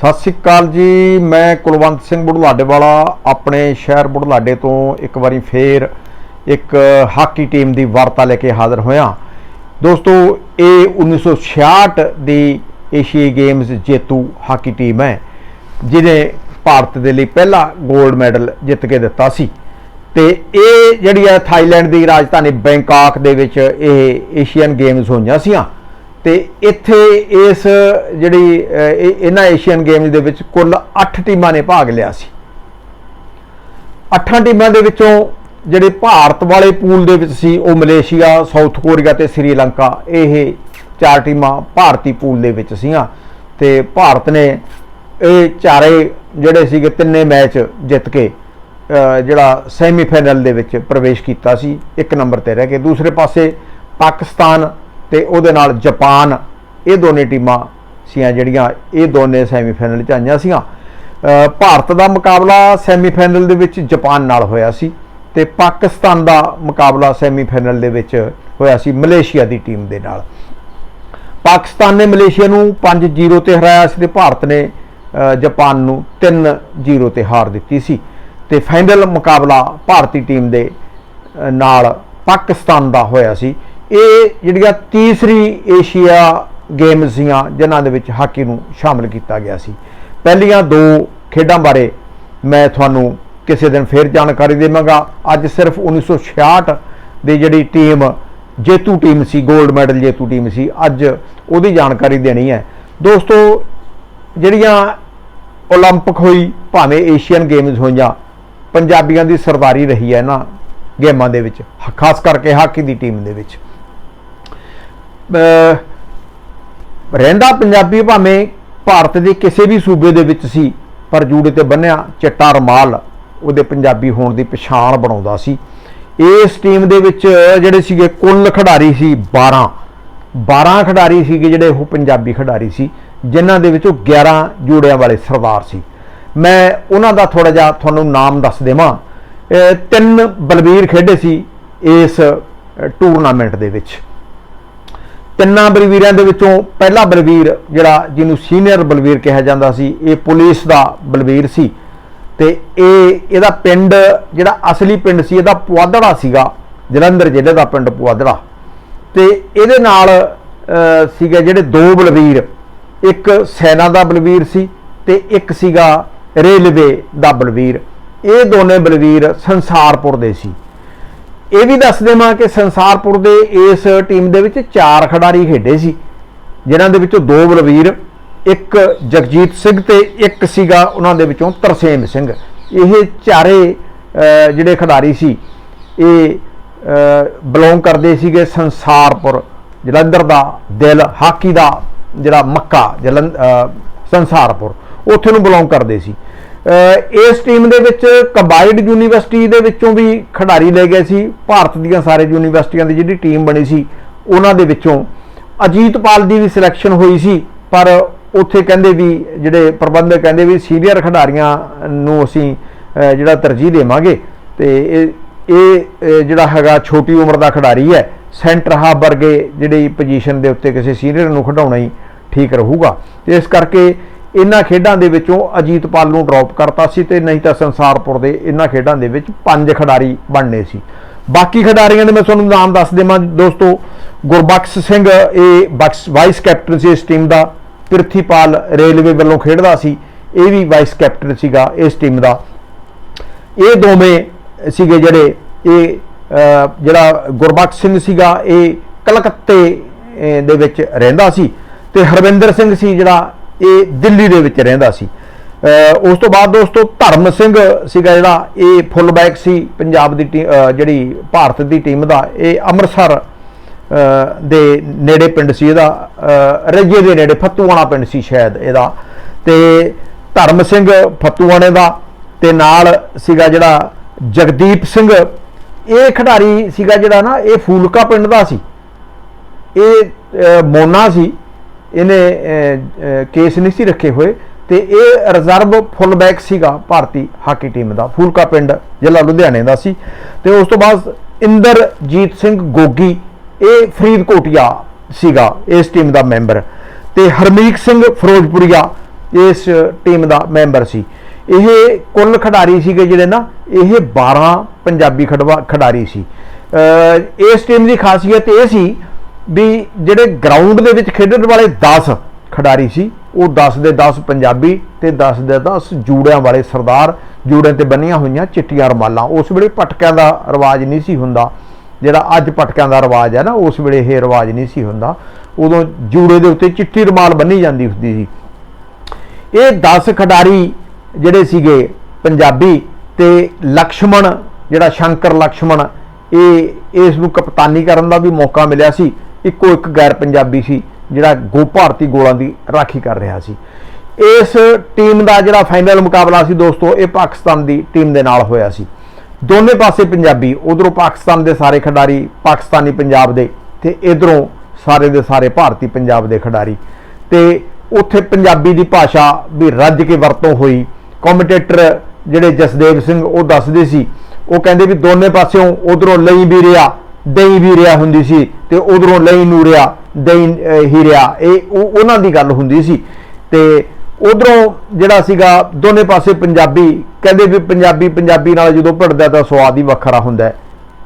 ਸਤਿ ਸ੍ਰੀ ਅਕਾਲ ਜੀ, ਮੈਂ ਕੁਲਵੰਤ ਸਿੰਘ ਬੁਢਲਾਡੇ ਵਾਲਾ, ਆਪਣੇ ਸ਼ਹਿਰ ਬੁਢਲਾਡੇ ਤੋਂ ਇੱਕ ਵਾਰੀ ਫੇਰ ਇੱਕ ਹਾਕੀ ਟੀਮ ਦੀ ਵਾਰਤਾ ਲੈ ਕੇ ਹਾਜ਼ਰ ਹੋਇਆ। ਦੋਸਤੋ, ਇਹ 1966 ਦੀ ਏਸ਼ੀਆਈ ਗੇਮਸ ਜੇਤੂ ਹਾਕੀ ਟੀਮ ਹੈ, ਜਿਹਨੇ ਭਾਰਤ ਦੇ ਲਈ ਪਹਿਲਾ 골ਡ ਮੈਡਲ ਜਿੱਤ ਕੇ ਦਿੱਤਾ ਸੀ। ਤੇ ਇਹ ਜਿਹੜੀ ਹੈ ਥਾਈਲੈਂਡ ਦੀ ਰਾਜਧਾਨੀ ਬੈਂਕਾਕ ਦੇ ਵਿੱਚ ਇਹ ਏਸ਼ੀਅਨ ਗੇਮਸ ਹੋਈਆਂ ਸੀਆਂ। ਤੇ ਇੱਥੇ ਇਸ ਜਿਹੜੀ ਇਹ- ਇਹਨਾਂ ਏਸ਼ੀਅਨ ਗੇਮਸ ਦੇ ਵਿੱਚ ਕੁੱਲ 8 ਟੀਮਾਂ ਨੇ ਭਾਗ ਲਿਆ ਸੀ। ਅੱਠਾਂ ਟੀਮਾਂ ਦੇ ਵਿੱਚੋਂ ਜਿਹੜੇ ਭਾਰਤ ਵਾਲੇ ਪੂਲ ਦੇ ਵਿੱਚ ਸੀ ਉਹ ਮਲੇਸ਼ੀਆ ਸਾਊਥ ਕੋਰੀਆ ਤੇ ਸ੍ਰੀਲੰਕਾ ਇਹ ਚਾਰ ਟੀਮਾਂ ਭਾਰਤੀ ਪੂਲ ਦੇ ਵਿੱਚ ਸੀਆਂ। ਤੇ ਭਾਰਤ ਨੇ ਇਹ ਚਾਰੇ ਜਿਹੜੇ ਸੀਗੇ ਤਿੰਨੇ ਮੈਚ ਜਿੱਤ ਕੇ ਅਹ, ਜਿਹੜਾ ਸੈਮੀਫਾਈਨਲ ਦੇ ਵਿੱਚ ਪ੍ਰਵੇਸ਼ ਕੀਤਾ ਸੀ ਇੱਕ ਨੰਬਰ ਤੇ ਰਹਿ ਕੇ। ਦੂਸਰੇ ਪਾਸੇ ਪਾਕਿਸਤਾਨ ਤੇ ਉਹਦੇ ਨਾਲ ਜਾਪਾਨ ਇਹ ਦੋਨੇ ਟੀਮਾਂ ਸੀਆਂ ਜਿਹੜੀਆਂ ਇਹ ਦੋਨੇ ਸੈਮੀਫਾਈਨਲ ਚ ਆਈਆਂ ਸੀਆਂ। ਭਾਰਤ ਦਾ ਮੁਕਾਬਲਾ ਸੈਮੀਫਾਈਨਲ ਦੇ ਵਿੱਚ ਜਾਪਾਨ ਨਾਲ ਹੋਇਆ ਸੀ ਤੇ ਪਾਕਿਸਤਾਨ ਦਾ ਮੁਕਾਬਲਾ ਸੈਮੀਫਾਈਨਲ ਦੇ ਵਿੱਚ ਹੋਇਆ ਸੀ ਮਲੇਸ਼ੀਆ ਦੀ ਟੀਮ ਦੇ ਨਾਲ। ਪਾਕਿਸਤਾਨ ਨੇ ਮਲੇਸ਼ੀਆ ਨੂੰ 5-0 ਤੇ ਹਰਾਇਆ ਸੀ ਤੇ ਭਾਰਤ ਨੇ ਅ, ਜਾਪਾਨ ਨੂੰ 3-0 ਤੇ ਹਾਰ ਦਿੱਤੀ ਸੀ। ਤੇ ਫਾਈਨਲ ਮੁਕਾਬਲਾ ਭਾਰਤੀ ਟੀਮ ਦੇ ਨਾਲ ਪਾਕਿਸਤਾਨ ਦਾ ਹੋਇਆ ਸੀ। ਇਹ ਜਿਹੜੀਆਂ ਤੀਸਰੀ ਏਸ਼ੀਆ ਗੇਮਸ ਸੀਆਂ, ਜਿਨ੍ਹਾਂ ਦੇ ਵਿੱਚ ਹਾਕੀ ਨੂੰ ਸ਼ਾਮਲ ਕੀਤਾ ਗਿਆ ਸੀ। ਪਹਿਲੀਆਂ ਦੋ ਖੇਡਾਂ ਬਾਰੇ ਮੈਂ ਤੁਹਾਨੂੰ ਕਿਸੇ ਦਿਨ ਫੇਰ ਜਾਣਕਾਰੀ ਦੇਵਾਂਗਾ। ਅੱਜ ਸਿਰਫ 1966 ਦੀ ਜਿਹੜੀ ਟੀਮ ਜੇਤੂ ਟੀਮ ਸੀ 골ਡ ਮੈਡਲ ਜੇਤੂ ਟੀਮ ਸੀ, ਅੱਜ ਉਹਦੀ ਜਾਣਕਾਰੀ ਦੇਣੀ ਹੈ। ਦੋਸਤੋ, ਜਿਹੜੀਆਂ 올림픽 ਹੋਈ, ਭਾਵੇਂ ਏਸ਼ੀਅਨ ਗੇਮਸ ਹੋਈਆਂ, ਪੰਜਾਬੀਆਂ ਦੀ ਸਰਵਾਰੀ ਰਹੀ ਹੈ ਨਾ ਗੇਮਾਂ ਦੇ ਵਿੱਚ, ਖਾਸ ਕਰਕੇ ਹਾਕੀ ਦੀ ਟੀਮ ਦੇ ਵਿੱਚ। ਰਹਿੰਦਾ ਪੰਜਾਬੀ ਭਾਵੇਂ ਭਾਰਤ ਦੇ ਕਿਸੇ ਵੀ ਸੂਬੇ ਦੇ ਵਿੱਚ ਸੀ, ਪਰ ਜੂੜੇ ਤੇ ਬੰਨਿਆ ਚਿੱਟਾ ਰਮਾਲ ਉਹਦੇ ਪੰਜਾਬੀ ਹੋਣ ਦੀ ਪਛਾਣ ਬਣਾਉਂਦਾ ਸੀ। ਇਸ ਟੀਮ ਦੇ ਵਿੱਚ ਜਿਹੜੇ ਸੀਗੇ ਕੁੱਲ ਖਿਡਾਰੀ ਸੀ 12 12 ਖਿਡਾਰੀ ਸੀਗੇ ਜਿਹੜੇ ਉਹ ਪੰਜਾਬੀ ਖਿਡਾਰੀ ਸੀ, ਜਿਨ੍ਹਾਂ ਦੇ ਵਿੱਚੋਂ 11 ਜੂੜਿਆਂ ਵਾਲੇ ਸਰਦਾਰ ਸੀ। ਮੈਂ ਉਹਨਾਂ ਦਾ ਥੋੜਾ ਜਿਹਾ ਤੁਹਾਨੂੰ ਨਾਮ ਦੱਸ ਦੇਵਾਂ। ਤਿੰਨ ਬਲਬੀਰ ਖੇਡੇ ਸੀ ਇਸ ਟੂਰਨਾਮੈਂਟ ਦੇ ਵਿੱਚ। ਤਿੰਨਾਂ ਬਲਵੀਰਾਂ ਦੇ ਵਿੱਚੋਂ ਪਹਿਲਾ ਬਲਵੀਰ ਜਿਹੜਾ ਜਿਹਨੂੰ ਸੀਨੀਅਰ ਬਲਵੀਰ ਕਿਹਾ ਜਾਂਦਾ ਸੀ ਇਹ ਪੁਲਿਸ ਦਾ ਬਲਵੀਰ ਸੀ। ਤੇ ਇਹ ਇਹਦਾ ਪਿੰਡ ਜਿਹੜਾ ਅਸਲੀ ਪਿੰਡ ਸੀ ਇਹਦਾ ਪੁਆਧੜਾ ਸੀਗਾ ਜਲੰਧਰ ਜ਼ਿਲ੍ਹੇ ਦਾ ਪਿੰਡ ਪੁਆਧੜਾ। ਤੇ ਇਹਦੇ ਨਾਲ ਅਹ, ਸੀਗੇ ਜਿਹੜੇ ਦੋ ਬਲਵੀਰ ਇੱਕ ਸੈਨਾ ਦਾ ਬਲਵੀਰ ਸੀ ਤੇ ਇੱਕ ਸੀਗਾ ਰੇਲਵੇ ਦਾ ਬਲਵੀਰ। ਇਹ ਦੋਨੇ ਬਲਵੀਰ ਸੰਸਾਰਪੁਰ ਦੇ ਸੀ। ਇਹ ਵੀ ਦੱਸ ਦੇਵਾਂ ਕਿ ਸੰਸਾਰਪੁਰ ਦੇ ਇਸ ਟੀਮ ਦੇ ਵਿੱਚ ਚਾਰ ਖਿਡਾਰੀ ਖੇਡੇ ਸੀ, ਜਿਨ੍ਹਾਂ ਦੇ ਵਿੱਚੋਂ ਦੋ ਬਲਵੀਰ, ਇੱਕ ਜਗਜੀਤ ਸਿੰਘ ਤੇ ਇੱਕ ਸੀਗਾ ਉਹਨਾਂ ਦੇ ਵਿੱਚੋਂ ਤਰਸੇਮ ਸਿੰਘ। ਇਹ ਚਾਰੇ ਜਿਹੜੇ ਖਿਡਾਰੀ ਸੀ, ਇਹ ਬਿਲੋਂਗ ਕਰਦੇ ਸੀਗੇ ਸੰਸਾਰਪੁਰ, ਜਲੰਧਰ ਦਾ ਦਿਲ, ਹਾਕੀ ਦਾ ਜਿਹੜਾ ਮੱਕਾ ਜਲੰਧ ਸੰਸਾਰਪੁਰ। ਉੱਥੇ ਨੂੰ ਬਿਲੋਂਗ ਕਰਦੇ ਸੀ। ਇਸ ਟੀਮ ਦੇ ਵਿੱਚ ਕੰਬਾਈਨਡ ਯੂਨੀਵਰਸਿਟੀ ਦੇ ਵਿੱਚੋਂ ਵੀ ਖਿਡਾਰੀ ਲੈ ਗਏ ਸੀ। ਭਾਰਤ ਦੀਆਂ ਸਾਰੇ ਯੂਨੀਵਰਸਿਟੀਆਂ ਦੀ ਜਿਹੜੀ ਟੀਮ ਬਣੀ ਸੀ, ਉਹਨਾਂ ਦੇ ਵਿੱਚੋਂ। ਅਜੀਤਪਾਲ ਦੀ ਵੀ ਸਿਲੈਕਸ਼ਨ ਹੋਈ ਸੀ, ਪਰ ਉੱਥੇ ਕਹਿੰਦੇ ਵੀ, ਜਿਹੜੇ ਪ੍ਰਬੰਧਕ ਕਹਿੰਦੇ ਵੀ ਸੀਨੀਅਰ ਖਿਡਾਰੀਆਂ ਨੂੰ ਅਸੀਂ ਜਿਹੜਾ ਤਰਜੀਹ ਦੇਵਾਂਗੇ। ਤੇ ਇਹ ਇਹ ਜਿਹੜਾ ਹੈਗਾ ਛੋਟੀ ਉਮਰ ਦਾ ਖਿਡਾਰੀ ਹੈ ਸੈਂਟਰ ਹਾਫ ਵਰਗੇ ਜਿਹੜੀ ਪੋਜੀਸ਼ਨ ਦੇ ਉੱਤੇ ਕਿਸੇ ਸੀਨੀਅਰ ਨੂੰ ਖਿਡਾਉਣਾ ਹੀ ਠੀਕ ਰਹੂਗਾ। ਤੇ ਇਸ ਕਰਕੇ ਇਹਨਾਂ ਖੇਡਾਂ ਦੇ ਵਿੱਚੋਂ ਅਜੀਤਪਾਲ ਨੂੰ ਡ੍ਰੌਪ ਕਰਤਾ ਸੀ ਤੇ ਨਹੀਂ ਤਾਂ ਸੰਸਾਰਪੁਰ ਦੇ ਇਹਨਾਂ ਖੇਡਾਂ ਦੇ ਵਿੱਚ ਪੰਜ ਖਿਡਾਰੀ ਬਣਨੇ ਸੀ। ਬਾਕੀ ਖਿਡਾਰੀਆਂ ਦੇ ਮੈਂ ਤੁਹਾਨੂੰ ਨਾਮ ਦੱਸ ਦੇਵਾਂ। ਦੋਸਤੋ, ਗੁਰਬਖਸ਼ ਸਿੰਘ, ਇਹ ਬਖਸ਼ ਵਾਈਸ ਕੈਪਟਨ ਸੀ ਇਸ ਟੀਮ ਦਾ। ਪ੍ਰਿਥੀਪਾਲ ਰੇਲਵੇ ਵੱਲੋਂ ਖੇਡਦਾ ਸੀ। ਇਹ ਵੀ ਵਾਈਸ ਕੈਪਟਨ ਸੀਗਾ ਇਸ ਟੀਮ ਦਾ। ਇਹ ਦੋਵੇਂ ਸੀਗੇ ਜਿਹੜੇ ਇਹ ਜਿਹੜਾ ਗੁਰਬਖਸ਼ ਸਿੰਘ ਸੀਗਾ, ਇਹ ਕਲਕੱਤੇ ਦੇ ਵਿੱਚ ਰਹਿੰਦਾ ਸੀ। ਤੇ ਹਰਵਿੰਦਰ ਸਿੰਘ ਸੀ ਜਿਹੜਾ ਇਹ ਦਿੱਲੀ ਦੇ ਵਿੱਚ ਰਹਿੰਦਾ ਸੀ। ਉਸ ਤੋਂ ਬਾਅਦ ਦੋਸਤੋ ਧਰਮ ਸਿੰਘ ਸੀਗਾ ਜਿਹੜਾ ਇਹ ਫੁੱਲ ਬੈਕ ਸੀ ਪੰਜਾਬ ਦੀ ਟੀ- ਜਿਹੜੀ ਭਾਰਤ ਦੀ ਟੀਮ ਦਾ ਇਹ ਅੰਮ੍ਰਿਤਸਰ ਦੇ ਨੇੜੇ ਪਿੰਡ ਸੀ ਇਹਦਾ ਅਹ, ਰਜੇ ਦੇ ਨੇੜੇ ਫੱਤੂਆਣਾ ਪਿੰਡ ਸੀ ਸ਼ਾਇਦ ਇਹਦਾ। ਤੇ ਧਰਮ ਸਿੰਘ ਫੱਤੂਆਣੇ ਦਾ ਤੇ ਨਾਲ ਸੀਗਾ ਜਿਹੜਾ ਜਗਦੀਪ ਸਿੰਘ ਇਹ ਖਿਡਾਰੀ ਸੀਗਾ ਜਿਹੜਾ ਨਾ ਇਹ ਫੂਲਕਾ ਪਿੰਡ ਦਾ ਸੀ। ਇਹ ਮੋਨਾ ਸੀ। ਇਹਨੇ ਕੇਸ ਨਹੀਂ ਸੀ ਰੱਖੇ ਹੋਏ ਤੇ ਇਹ ਰਿਜ਼ਰਵ ਫੁੱਲ ਬੈਕ ਸੀਗਾ ਭਾਰਤੀ ਹਾਕੀ ਟੀਮ ਦਾ, ਫੂਲਕਾ ਪਿੰਡ, ਜ਼ਿਲ੍ਹਾ ਲੁਧਿਆਣੇ ਦਾ ਸੀ। ਤੇ ਉਸ ਤੋਂ ਬਾਅਦ ਇੰਦਰਜੀਤ ਸਿੰਘ ਗੋਗੀ, ਇਹ ਫਰੀਦਕੋਟਿਆ ਸੀਗਾ, ਇਸ ਟੀਮ ਦਾ ਮੈਂਬਰ। ਤੇ ਹਰਮੀਤ ਸਿੰਘ ਫਿਰੋਜ਼ਪੁਰੀਆ, ਇਸ ਟੀਮ ਦਾ ਮੈਂਬਰ ਸੀ। ਇਹ ਕੁੱਲ ਖਿਡਾਰੀ ਸੀਗੇ ਜਿਹੜੇ ਨਾ, ਇਹ 12 ਪੰਜਾਬੀ ਖਿਡਵਾ- ਖਿਡਾਰੀ ਸੀ। ਇਸ ਟੀਮ ਦੀ ਖਾਸੀਅਤ ਇਹ ਸੀ ਵੀ ਜਿਹੜੇ ਗਰਾਊਂਡ ਦੇ ਵਿੱਚ ਖੇਡਣ ਵਾਲੇ 10 ਖਿਡਾਰੀ ਸੀ, ਉਹ 10 ਦੇ 10 ਪੰਜਾਬੀ ਤੇ 10 ਦੇ 10 ਜੂੜਿਆਂ ਵਾਲੇ ਸਰਦਾਰ, ਜੂੜਿਆਂ ਤੇ ਬੰਨੀਆਂ ਹੋਈਆਂ ਚਿੱਟੀਆਂ ਰਮਾਲਾਂ। ਉਸ ਵੇਲੇ ਪਟਕਿਆਂ ਦਾ ਰਿਵਾਜ ਨਹੀਂ ਸੀ ਹੁੰਦਾ। ਜਿਹੜਾ ਅੱਜ ਪਟਕਿਆਂ ਦਾ ਰਿਵਾਜ ਹੈ ਨਾ, ਉਸ ਵੇਲੇ ਇਹ ਰਿਵਾਜ ਨਹੀਂ ਸੀ ਹੁੰਦਾ। ਉਦੋਂ ਜੂੜੇ ਦੇ ਉੱਤੇ ਚਿੱਟੀ ਰਮਾਲ ਬੰਨੀ ਜਾਂਦੀ ਹੁੰਦੀ ਸੀ। ਇਹ 10 ਖਿਡਾਰੀ ਜਿਹੜੇ ਸੀਗੇ, ਪੰਜਾਬੀ ਤੇ ਲਕਸ਼ਮਣ, ਜਿਹੜਾ ਸ਼ੰਕਰ ਲਕਸ਼ਮਣ, ਇਹ ਇਸ ਨੂੰ ਕਪਤਾਨੀ ਕਰਨ ਦਾ ਵੀ ਮੌਕਾ ਮਿਲਿਆ ਸੀ। ਇੱਕੋ ਇੱਕ ਗੈਰ ਪੰਜਾਬੀ ਸੀ, ਜਿਹੜਾ ਗੋ ਭਾਰਤੀ ਗੋਲਾਂ ਦੀ ਰਾਖੀ ਕਰ ਰਿਹਾ ਸੀ। ਇਸ ਟੀਮ ਦਾ ਜਿਹੜਾ ਫਾਈਨਲ ਮੁਕਾਬਲਾ ਸੀ ਦੋਸਤੋ, ਇਹ ਪਾਕਿਸਤਾਨ ਦੀ ਟੀਮ ਦੇ ਨਾਲ ਹੋਇਆ ਸੀ। ਦੋਨੇ ਪਾਸੇ ਪੰਜਾਬੀ, ਉਧਰੋਂ ਪਾਕਿਸਤਾਨ ਦੇ ਸਾਰੇ ਖਿਡਾਰੀ, ਪਾਕਿਸਤਾਨੀ ਪੰਜਾਬ ਦੇ ਤੇ ਇਧਰੋਂ ਸਾਰੇ ਦੇ ਸਾਰੇ ਭਾਰਤੀ ਪੰਜਾਬ ਦੇ ਖਿਡਾਰੀ। ਤੇ ਉੱਥੇ ਪੰਜਾਬੀ ਦੀ ਭਾਸ਼ਾ ਵੀ ਰੱਜ ਕੇ ਵਰਤੋਂ ਹੋਈ। ਕਮੈਂਟੇਟਰ ਜਿਹੜੇ ਜਸਦੇਵ ਸਿੰਘ ਉਹ ਦੱਸਦੇ ਸੀ, ਉਹ ਕਹਿੰਦੇ ਵੀ ਦੋਨੇ ਪਾਸਿਓਂ ਉਧਰੋਂ ਲਈ ਵੀ ਰਿਆ ਦਈ ਵੀ ਰਿਆ ਹੁੰਦੀ ਸੀ ਤੇ ਉਧਰੋਂ ਲਈ ਨੂੰ ਰਿਆ ਦਈ ਅਹ, ਹੀ ਰਿਆ। ਇਹ ਉਹ- ਉਹਨਾਂ ਦੀ ਗੱਲ ਹੁੰਦੀ ਸੀ। ਤੇ ਉਧਰੋਂ ਜਿਹੜਾ ਸੀਗਾ ਦੋਨੇ ਪਾਸੇ ਪੰਜਾਬੀ ਕਹਿੰਦੇ ਵੀ ਪੰਜਾਬੀ ਪੰਜਾਬੀ ਨਾਲ ਜਦੋਂ ਭਿੜਦਾ ਤਾਂ ਸਵਾਦ ਹੀ ਵੱਖਰਾ ਹੁੰਦਾ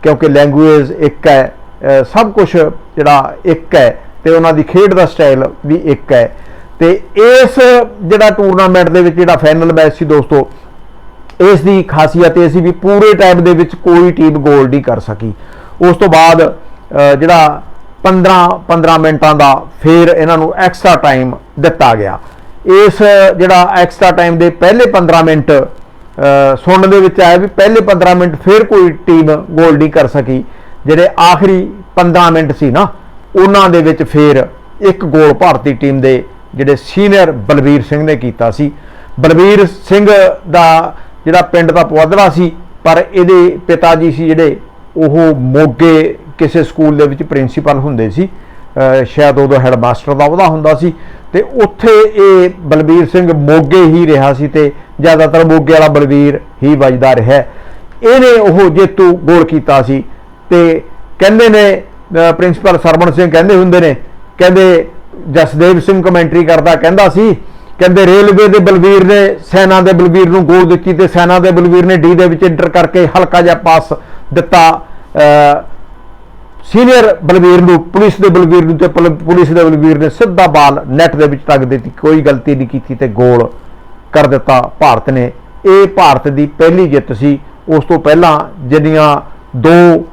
ਕਿਉਂਕਿ ਲੈਂਗੁਏਜ ਇੱਕ ਹੈ ਸਭ ਕੁਝ ਜਿਹੜਾ ਇੱਕ ਹੈ ਤੇ ਉਹਨਾਂ ਦੀ ਖੇਡ ਦਾ ਸਟਾਈਲ ਵੀ ਇੱਕ ਹੈ। ਤੇ ਇਸ ਜਿਹੜਾ ਟੂਰਨਾਮੈਂਟ ਦੇ ਵਿੱਚ ਜਿਹੜਾ ਫਾਈਨਲ ਮੈਚ ਸੀ ਦੋਸਤੋ ਇਸ ਦੀ ਖਾਸੀਅਤ ਇਹ ਸੀ ਵੀ ਪੂਰੇ ਟਾਈਮ ਦੇ ਵਿੱਚ ਕੋਈ ਟੀਮ ਗੋਲ ਨਹੀਂ ਕਰ ਸਕੀ। ਉਸ ਤੋਂ ਬਾਅਦ ਜਿਹੜਾ 15 15 ਮਿੰਟਾਂ ਦਾ ਫੇਰ ਇਹਨਾਂ ਨੂੰ ਐਕਸਟਰਾ ਟਾਈਮ ਦਿੱਤਾ ਗਿਆ। ਇਸ, ਜਿਹੜਾ ਐਕਸਟਰਾ ਟਾਈਮ ਦੇ ਪਹਿਲੇ 15 ਮਿੰਟ ਸੁਣਨ ਦੇ ਵਿੱਚ ਆਇਆ ਵੀ ਪਹਿਲੇ 15 ਮਿੰਟ ਫੇਰ ਕੋਈ ਟੀਮ ਗੋਲ ਨਹੀਂ ਕਰ ਸਕੀ। ਜਿਹੜੇ ਆਖਰੀ 15 ਮਿੰਟ ਸੀ ਨਾ, ਉਹਨਾਂ ਦੇ ਵਿੱਚ ਫੇਰ ਇੱਕ ਗੋਲ ਭਾਰਤੀ ਟੀਮ ਦੇ ਜਿਹੜੇ ਸੀਨੀਅਰ ਬਲਬੀਰ ਸਿੰਘ ਨੇ ਕੀਤਾ ਸੀ। ਬਲਬੀਰ ਸਿੰਘ ਦਾ ਜਿਹੜਾ ਪਿੰਡ ਦਾ ਪੌਦੜਾ ਸੀ, ਪਰ ਇਹਦੇ ਪਿਤਾ ਜੀ ਸੀ ਜਿਹੜੇ ਉਹ ਮੋਗੇ ਕਿਸੇ ਸਕੂਲ ਦੇ ਵਿੱਚ ਪ੍ਰਿੰਸੀਪਲ ਹੁੰਦੇ ਸੀ, ਅਹ ਸ਼ਾਇਦ ਉਦੋਂ ਹੈਡਮਾਸਟਰ ਦਾ ਉਹਦਾ ਹੁੰਦਾ ਸੀ, ਤੇ ਉੱਥੇ ਇਹ ਬਲਬੀਰ ਸਿੰਘ ਮੋਗੇ ਹੀ ਰਿਹਾ ਸੀ ਤੇ ਜ਼ਿਆਦਾਤਰ ਮੋਗੇ ਵਾਲਾ ਬਲਬੀਰ ਹੀ ਵੱਜਦਾ ਰਿਹਾ। ਇਹਨੇ ਉਹ ਜੇਤੂ ਗੋਲ ਕੀਤਾ ਸੀ ਤੇ ਕਹਿੰਦੇ ਨੇ ਪ੍ਰਿੰਸੀਪਲ ਸਰਵਣ ਸਿੰਘ ਕਹਿੰਦੇ ਹੁੰਦੇ ਨੇ, ਕਹਿੰਦੇ ਜਸਦੇਵ ਸਿੰਘ ਕਮੈਂਟਰੀ ਕਰਦਾ ਕਹਿੰਦਾ ਸੀ, ਕਹਿੰਦੇ ਰੇਲਵੇ ਦੇ ਬਲਵੀਰ ਨੇ, ਸੈਨਾ ਦੇ ਬਲਵੀਰ ਨੂੰ ਗੋਲ ਦਿੱਤੀ ਤੇ ਸੈਨਾ ਦੇ ਬਲਵੀਰ ਨੇ ਡੀ ਦੇ ਵਿੱਚ ਇੰਟਰ ਕਰਕੇ ਹਲਕਾ ਜਿਹਾ ਪਾਸ ਦਿੱਤਾ ਸੀਨੀਅਰ ਬਲਵੀਰ ਨੂੰ, ਪੁਲਿਸ ਦੇ ਬਲਵੀਰ ਨੂੰ ਤੇ ਪੁਲ- ਪੁਲਿਸ ਦੇ ਬਲਵੀਰ ਨੇ ਸਿੱਧਾ ਬਾਲ ਨੈਟ ਦੇ ਵਿੱਚ ਟੱਕ ਦਿੱਤੀ, ਕੋਈ ਗਲਤੀ ਨਹੀਂ ਕੀਤੀ ਤੇ ਗੋਲ ਕਰ ਦਿੱਤਾ ਭਾਰਤ ਨੇ। ਇਹ ਭਾਰਤ ਦੀ ਪਹਿਲੀ ਜਿੱਤ ਸੀ। ਉਸ ਤੋਂ ਪਹਿਲਾਂ ਜਿਹੜੀਆਂ ਦੋ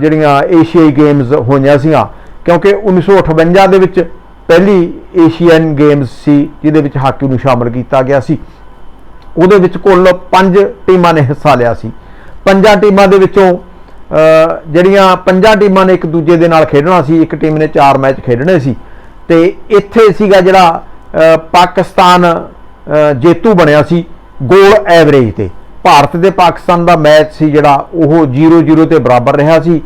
ਜਿਹੜੀਆਂ ਏਸ਼ੀਆਈ ਗੇਮਸ ਹੋਈਆਂ ਸੀਆਂ, ਕਿਉਂਕਿ 1958 ਦੇ ਵਿੱਚ ਪਹਿਲੀ ਏਸ਼ੀਅਨ ਗੇਮਸ ਸੀ, ਜਿਹਦੇ ਵਿੱਚ ਹਾਕੀ ਨੂੰ ਸ਼ਾਮਲ ਕੀਤਾ ਗਿਆ ਸੀ। ਉਹਦੇ ਵਿੱਚ ਕੁੱਲ 5 ਟੀਮਾਂ ਨੇ ਹਿੱਸਾ ਲਿਆ ਸੀ। ਪੰਜਾਂ ਟੀਮਾਂ ਦੇ ਵਿੱਚੋਂ ਜਿਹੜੀਆਂ ਪੰਜਾਂ ਟੀਮਾਂ ਨੇ ਇੱਕ ਦੂਜੇ ਦੇ ਨਾਲ ਖੇਡਣਾ ਸੀ ਇੱਕ ਟੀਮ ਨੇ ਚਾਰ ਮੈਚ ਖੇਡਣੇ ਸੀ। ਤੇ ਇੱਥੇ ਸੀਗਾ ਜਿਹੜਾ ਪਾਕਿਸਤਾਨ ਜੇਤੂ ਬਣਿਆ ਸੀ ਗੋਲ ਐਵਰੇਜ ਤੇ। ਭਾਰਤ ਤੇ ਪਾਕਿਸਤਾਨ ਦਾ ਮੈਚ ਸੀ ਜਿਹੜਾ ਉਹ 0-0 ਤੇ ਬਰਾਬਰ ਰਿਹਾ ਸੀ।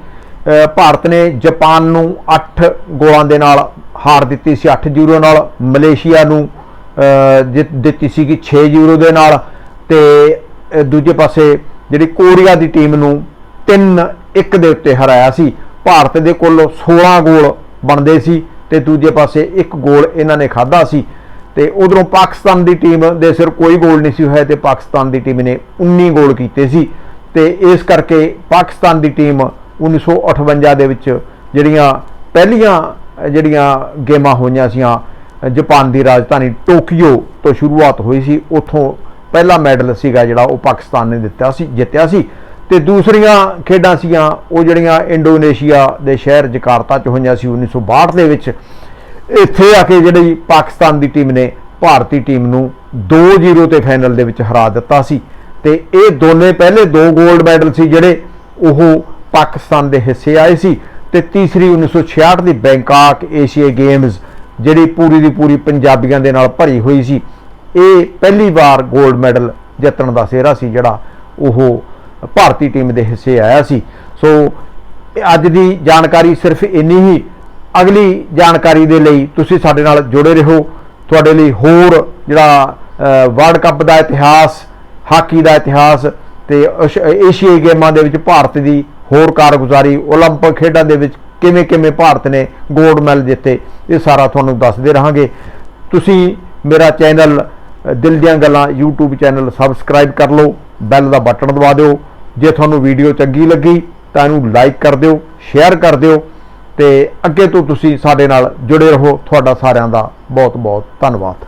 ਭਾਰਤ ਨੇ ਜਾਪਾਨ ਨੂੰ 8 ਗੋਲਾਂ ਦੇ ਨਾਲ ਹਾਰ ਦਿੱਤੀ ਸੀ 8-0 ਨਾਲ। ਮਲੇਸ਼ੀਆ ਨੂੰ ਅਹ, ਜਿੱਤ ਦਿੱਤੀ ਸੀਗੀ 6-0 ਦੇ ਨਾਲ। ਤੇ ਦੂਜੇ ਪਾਸੇ ਜਿਹੜੀ ਕੋਰੀਆ ਦੀ ਟੀਮ ਨੂੰ 3-1 ਦੇ ਉੱਤੇ ਹਰਾਇਆ ਸੀ। ਭਾਰਤ ਦੇ ਕੋਲ 16 ਗੋਲ ਬਣਦੇ ਸੀ ਤੇ ਦੂਜੇ ਪਾਸੇ ਇੱਕ ਗੋਲ ਇਹਨਾਂ ਨੇ ਖਾਦਾ ਸੀ। ਤੇ ਉਧਰੋਂ ਪਾਕਿਸਤਾਨ ਦੀ ਟੀਮ ਦੇ ਸਿਰ ਕੋਈ ਗੋਲ ਨਹੀਂ ਸੀ ਹੋਇਆ ਤੇ ਪਾਕਿਸਤਾਨ ਦੀ ਟੀਮ ਨੇ 19 ਗੋਲ ਕੀਤੇ ਸੀ। ਤੇ ਇਸ ਕਰਕੇ ਪਾਕਿਸਤਾਨ ਦੀ ਟੀਮ 1958 ਦੇ ਵਿੱਚ ਜਿਹੜੀਆਂ ਪਹਿਲੀਆਂ ਜਿਹੜੀਆਂ ਗੇਮਾਂ ਹੋਈਆਂ ਸੀਆਂ ਅਹ, ਜਾਪਾਨ ਦੀ ਰਾਜਧਾਨੀ ਟੋਕੀਓ ਤੋਂ ਸ਼ੁਰੂਆਤ ਹੋਈ ਸੀ ਉੱਥੋਂ ਪਹਿਲਾ ਮੈਡਲ ਸੀਗਾ ਜਿਹੜਾ ਉਹ ਪਾਕਿਸਤਾਨ ਨੇ ਦਿੱਤਾ ਸੀ, ਜਿੱਤਿਆ ਸੀ। ਤੇ ਦੂਸਰੀਆਂ ਖੇਡਾਂ ਸੀਗੀਆਂ, ਉਹ ਜਿਹੜੀਆਂ ਇੰਡੋਨੇਸ਼ੀਆ ਦੇ ਸ਼ਹਿਰ ਜਕਾਰਤਾ 'ਚ ਹੋਈਆਂ ਸੀ 1962 ਦੇ ਵਿੱਚ। ਇੱਥੇ ਆ ਕੇ ਜਿਹੜੀ ਪਾਕਿਸਤਾਨ ਦੀ ਟੀਮ ਨੇ ਭਾਰਤੀ ਟੀਮ ਨੂੰ 2-0 ਤੇ ਫਾਈਨਲ ਦੇ ਵਿੱਚ ਹਰਾ ਦਿੱਤਾ ਸੀ। ਤੇ ਇਹ ਦੋਨੇ ਪਹਿਲੇ ਦੋ 골ਡ ਮੈਡਲ ਸੀ ਜਿਹੜੇ ਉਹ ਪਾਕਿਸਤਾਨ ਦੇ ਹਿੱਸੇ ਆਏ ਸੀ। ਤੇ ਤੀਸਰੀ 1966 ਦੀ ਬੈਂਕਾਕ ਏਸ਼ੀਆ ਗੇਮਜ਼ ਜਿਹੜੀ ਪੂਰੀ ਦੀ ਪੂਰੀ ਪੰਜਾਬੀਆਂ ਦੇ ਨਾਲ ਭਰੀ ਹੋਈ ਸੀ। ਇਹ ਪਹਿਲੀ ਵਾਰ 골ਡ ਮੈਡਲ ਜਿੱਤਣ ਦਾ ਸਿਹਰਾ ਸੀ ਜਿਹੜਾ ਉਹ ਭਾਰਤੀ ਟੀਮ ਦੇ ਹਿੱਸੇ ਆਇਆ ਸੀ। ਸੋ ਅੱਜ ਦੀ ਜਾਣਕਾਰੀ ਸਿਰਫ ਇੰਨੀ ਹੀ। ਅਗਲੀ ਜਾਣਕਾਰੀ ਦੇ ਲਈ ਤੁਸੀਂ ਸਾਡੇ ਨਾਲ ਜੁੜੇ ਰਹੋ। ਤੁਹਾਡੇ ਲਈ ਹੋਰ ਜਿਹੜਾ ਵਰਲਡ ਕੱਪ ਦਾ ਇਤਿਹਾਸ, ਹਾਕੀ ਦਾ ਇਤਿਹਾਸ ਤੇ ਏਸ਼ੀਆਈ ਗੇਮਾਂ ਦੇ ਵਿੱਚ ਭਾਰਤ ਦੀ ਹੋਰ ਕਾਰਗੁਜ਼ਾਰੀ 올림픽 ਖੇਡਾਂ ਦੇ ਵਿੱਚ ਕਿਵੇਂ ਕਿਵੇਂ ਭਾਰਤ ਨੇ 골ਡ ਮੈਡਲ ਜਿੱਤੇ, ਇਹ ਸਾਰਾ ਤੁਹਾਨੂੰ ਦੱਸਦੇ ਰਹਾਂਗੇ। ਤੁਸੀਂ ਮੇਰਾ ਚੈਨਲ ਦਿਲ ਦੀਆਂ ਗੱਲਾਂ YouTube ਚੈਨਲ ਸਬਸਕ੍ਰਾਈਬ ਕਰ ਲਓ ਬੈਲ ਦਾ ਬਟਨ ਦਬਾ ਦਿਓ। ਜੇ ਤੁਹਾਨੂੰ ਵੀਡੀਓ ਚੰਗੀ ਲੱਗੀ ਤਾਂ ਇਹਨੂੰ ਲਾਈਕ ਕਰ ਦਿਓ ਸ਼ੇਅਰ ਕਰ ਦਿਓ ਤੇ ਅੱਗੇ ਤੋਂ ਤੁਸੀਂ ਸਾਡੇ ਨਾਲ ਜੁੜੇ ਰਹੋ। ਤੁਹਾਡਾ ਸਾਰਿਆਂ ਦਾ ਬਹੁਤ ਬਹੁਤ ਧੰਨਵਾਦ।